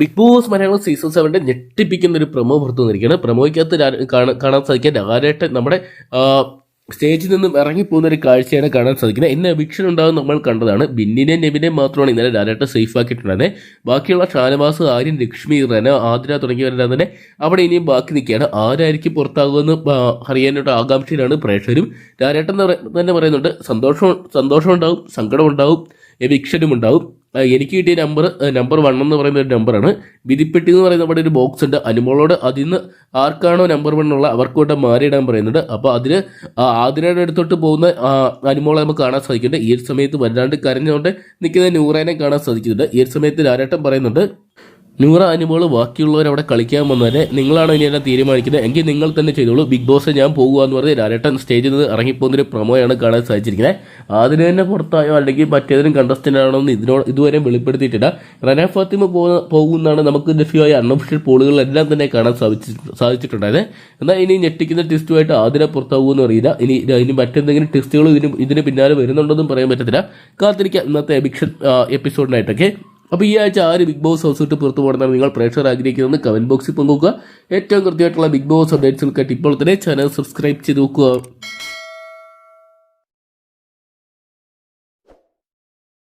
Big Boss Malayalam season സെവന്റെ ഞെട്ടിപ്പിക്കുന്ന ഒരു പ്രൊമോ പുറത്തു വന്നിരിക്കുകയാണ്. പ്രൊമോയ്ക്കകത്ത് കാണാൻ സാധിക്കാൻ രാരേട്ടൻ നമ്മുടെ സ്റ്റേജിൽ നിന്നും ഇറങ്ങിപ്പോകുന്ന ഒരു കാഴ്ചയാണ് കാണാൻ സാധിക്കുന്നത്. ഇന്ന് എവിക്ഷൻ ഉണ്ടാകും നമ്മൾ കണ്ടതാണ്. ബിന്നിനെയും നെബിനെ മാത്രമാണ് ഇന്നലെ ഡയറക്ടർ സേഫ് ആക്കിയിട്ടുണ്ടായിരുന്നത് ബാക്കിയുള്ള ഷാനവാസ് ആര്യൻ ലക്ഷ്മി റന ആതിര തുടങ്ങിയവരെല്ലാം തന്നെ അവിടെ ഇനിയും ബാക്കി നിൽക്കുകയാണ്. ആരായിരിക്കും പുറത്താകുമെന്ന് അറിയാനായിട്ട് ആകാംക്ഷയിലാണ് പ്രേക്ഷകരും. ഡയറക്ടർ തന്നെ പറയുന്നുണ്ട് സന്തോഷം സന്തോഷം ഉണ്ടാവും സങ്കടം ഉണ്ടാവും എവിക്ഷനും ഉണ്ടാവും എനിക്ക് കിട്ടിയ നമ്പർ നമ്പർ വൺ എന്ന് പറയുന്ന ഒരു നമ്പറാണ് വിധിപ്പെട്ടി എന്ന് പറയുന്ന അവിടെ ഒരു ബോക്സ് ഉണ്ട്. അനുമോളോട് അതിൽ നിന്ന് ആർക്കാണോ നമ്പർ വൺ ഉള്ള അവർക്ക് കൊണ്ട് മാറിയിടാൻ പറയുന്നുണ്ട്. അപ്പോൾ അതിന് ആദിനയുടെ അടുത്തോട്ട് പോകുന്ന അനുമോളെ നമുക്ക് കാണാൻ സാധിക്കുന്നുണ്ട്. ഈ ഒരു സമയത്ത് വല്ലാണ്ട് കരഞ്ഞുകൊണ്ട് നിൽക്കുന്ന നൂറേനെ കാണാൻ സാധിക്കുന്നുണ്ട്. ഈ ഒരു സമയത്ത് ആരാട്ടം പറയുന്നുണ്ട് നൂറ അനുമോൾ ബാക്കിയുള്ളവർ അവിടെ കളിക്കാൻ വന്നവരെ നിങ്ങളാണ് ഇനി എല്ലാം തീരുമാനിക്കുന്നത്. എങ്കിൽ നിങ്ങൾ തന്നെ ചെയ്തോളൂ. ബിഗ് ബോസ് ഞാൻ പോകുക എന്ന് പറഞ്ഞ് രാരേട്ടൻ സ്റ്റേജിൽ നിന്ന് ഇറങ്ങിപ്പോകുന്നൊരു പ്രൊമോയാണ് കാണാൻ സാധിച്ചിരിക്കുന്നത് അതിന് തന്നെ പുറത്തായോ അല്ലെങ്കിൽ മറ്റേതിനും കണ്ടസ്റ്റന്റ് ആണോ എന്ന് ഇതിനോട് ഇതുവരെ വെളിപ്പെടുത്തിയിട്ടില്ല. റന ഫാത്തിമ പോകുന്ന പോകുന്നതാണ് നമുക്ക് ലഭ്യമായ അൺഒഫീഷ്യൽ പോളുകളെല്ലാം തന്നെ കാണാൻ സാധിച്ചു സാധിച്ചിട്ടുണ്ടായത്. എന്നാൽ ഇനി ഞെട്ടിക്കുന്ന ടെസ്റ്റുമായിട്ട് ആദ്യം പുറത്താവുമെന്ന് അറിയില്ല. ഇനി ഇനി മറ്റെന്തെങ്കിലും ടെസ്റ്റുകൾ ഇതിന് ഇതിന് പിന്നാലെ വരുന്നുണ്ടെന്നും പറയാൻ പറ്റത്തില്ല. കാത്തിരിക്കാം ഇന്നത്തെ എബിക്ഷൻ എപ്പിസോഡിനായിട്ടൊക്കെ അപ്പോൾ ഈ ആഴ്ച ആര് ബിഗ് ബോസ് ഹൗസ് വിട്ട് പുറത്തു പോകണമെന്നാണ് നിങ്ങൾ പ്രേക്ഷകർ ആഗ്രഹിക്കുന്നത്. കമന്റ് ബോക്സിൽ പങ്കുവെക്കുക. ഏറ്റവും കൃത്യമായിട്ടുള്ള ബിഗ് ബോസ് അപ്ഡേറ്റ്സുകൾക്കായിട്ട് ഇപ്പോൾ തന്നെ ചാനൽ സബ്സ്ക്രൈബ് ചെയ്ത് നോക്കുക.